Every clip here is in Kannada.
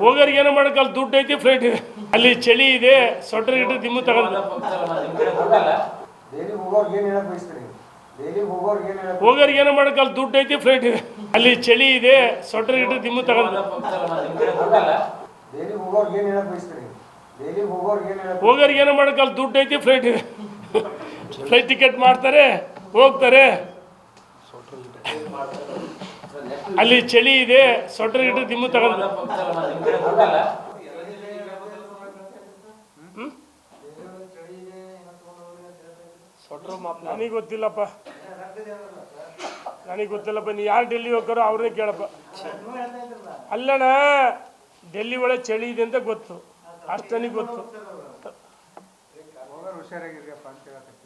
ಹೋಗೋರ್ಗೆ ಏನು ಮಾಡಕ್ಕೆ ಅಲ್ಲಿ ದುಡ್ಡು ಐತಿ ಫ್ಲೈಟ್ ಇದೆ ಅಲ್ಲಿ ಚಳಿ ಇದೆ ಸ್ವೆಟರ್ ಗಿಟ್ರ್ ದಿಮ್ಮು ತಗೊಂಡು ಹೋಗೋರ್ಗೆ ಏನು ಮಾಡಕ್ಕೆ ಅಲ್ಲಿ ದುಡ್ಡು ಐತಿ ಫ್ಲೈಟ್ ಇದೆ ಅಲ್ಲಿ ಚಳಿ ಇದೆ ಸ್ವೆಟರ್ ಗಿಟ್ರ್ ದಿಮ್ಮು ತಗೊಂಡು ಹೋಗೋರಿಗೆ ಏನೋ ಮಾಡಕ್ಕೆ ಅಲ್ಲಿ ದುಡ್ಡು ಐತಿ ಫ್ಲೈಟ್ ಇದೆ ಫ್ಲೈಟ್ ಟಿಕೆಟ್ ಮಾಡ್ತಾರೆ ಹೋಗ್ತಾರೆ. ಅಲ್ಲಿ ಚಳಿ ಇದೆ ಸ್ವೆಟರ್ ಇಟ್ಟು ದಿಮ್ಮು ತಗೊಂಡು ನನಗೆ ಗೊತ್ತಿಲ್ಲಪ್ಪ. ನನಗೆ ಗೊತ್ತಿಲ್ಲಪ್ಪ. ನೀ ಯಾರು ಡೆಲ್ಲಿ ಹೋಗ್ತಾರೋ ಅವ್ರನ್ನೇ ಕೇಳಪ್ಪ. ಅಲ್ಲಣ್ಣ, ಡೆಲ್ಲಿ ಒಳಗೆ ಚಳಿ ಇದೆ ಅಂತ ಗೊತ್ತು. ಅಷ್ಟು ನನಗೆ ಗೊತ್ತು.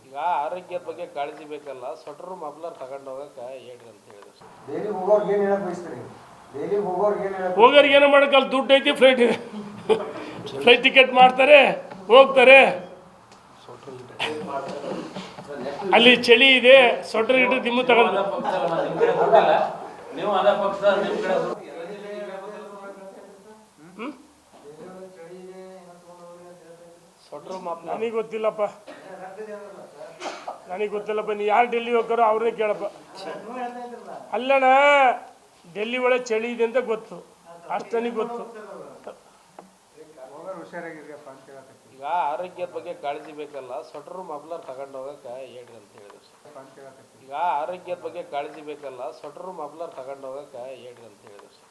ಈಗ ಆರೋಗ್ಯದ ಬಗ್ಗೆ ಕಾಳಜಿ ಬೇಕಲ್ಲ ಸ್ವೆಟರ್ ಮಫ್ಲರ್ ತಗೊಂಡು ಹೋಗಕ್ಕೆ ಹೇಳ್ರಿ ಅಂತ ಹೇಳಿದ್ರು. ಡೈಲಿ ಹೋಗೋರ್ಗೆ ಏನು ಹೇಳಕ್ ಬಯಸ್ತೀರಿ? ಡೈಲಿ ಹೋಗೋರ್ಗೆ ಏನು ಹೇಳಕ್ ಹೋಗೋರಿಗೆ ಏನೋ ಮಾಡಕ್ಕೆ ಅಲ್ಲಿ ದುಡ್ಡು ಐತಿ ಫ್ಲೈಟ್ ಇದೆ. ಫ್ಲೈಟ್ ಟಿಕೆಟ್ ಮಾಡ್ತಾರೆ ಹೋಗ್ತಾರೆ. ಅಲ್ಲಿ ಚಳಿ ಇದೆ ಸ್ವೆಟರ್ ಗಿಟ್ರ್ ದಿಮ್ಮು ತಗೊಂಡು ನೀವು ಅದ ಪಕ್ಷ ನಿಮ್ಮ ಕಡೆ ಸ್ವೆಟರ್ ಮಫ್ಲರ್ ನನಗೆ ಗೊತ್ತಿಲ್ಲಪ್ಪ. ನನಗೆ ಗೊತ್ತಿಲ್ಲಪ್ಪ ನೀ ಯಾರು ಡೆಲ್ಲಿ ಹೋಗ್ತಾರೋ ಅವ್ರನ್ನೇ ಕೇಳಪ್ಪ. ಅಲ್ಲಣ್ಣ ಡೆಲ್ಲಿ ಒಳಗೆ ಚಳಿ ಇದೆ ಅಂತ ಗೊತ್ತು. ಅಷ್ಟನಿಗೆ ನನಗೆ ಗೊತ್ತು. ಈಗ ಆರೋಗ್ಯದ ಬಗ್ಗೆ ಕಾಳಜಿ ಬೇಕಲ್ಲ ಸೊಟ್ರು ಮಬ್ಲರ್ ತಗೊಂಡು ಹೋಗಕ್ಕೆ ಹೇಳ್ರಿ ಅಂತ ಹೇಳಿದ್ರು. ಈಗ ಆರೋಗ್ಯದ ಬಗ್ಗೆ ಕಾಳಜಿ ಬೇಕಲ್ಲ ಸೊಟ್ರು ಮಬ್ಲರ್ ತಗೊಂಡು ಹೋಗಕ್ಕೆ ಹೇಳ್ರಿ ಅಂತ ಹೇಳಿದ್ರು.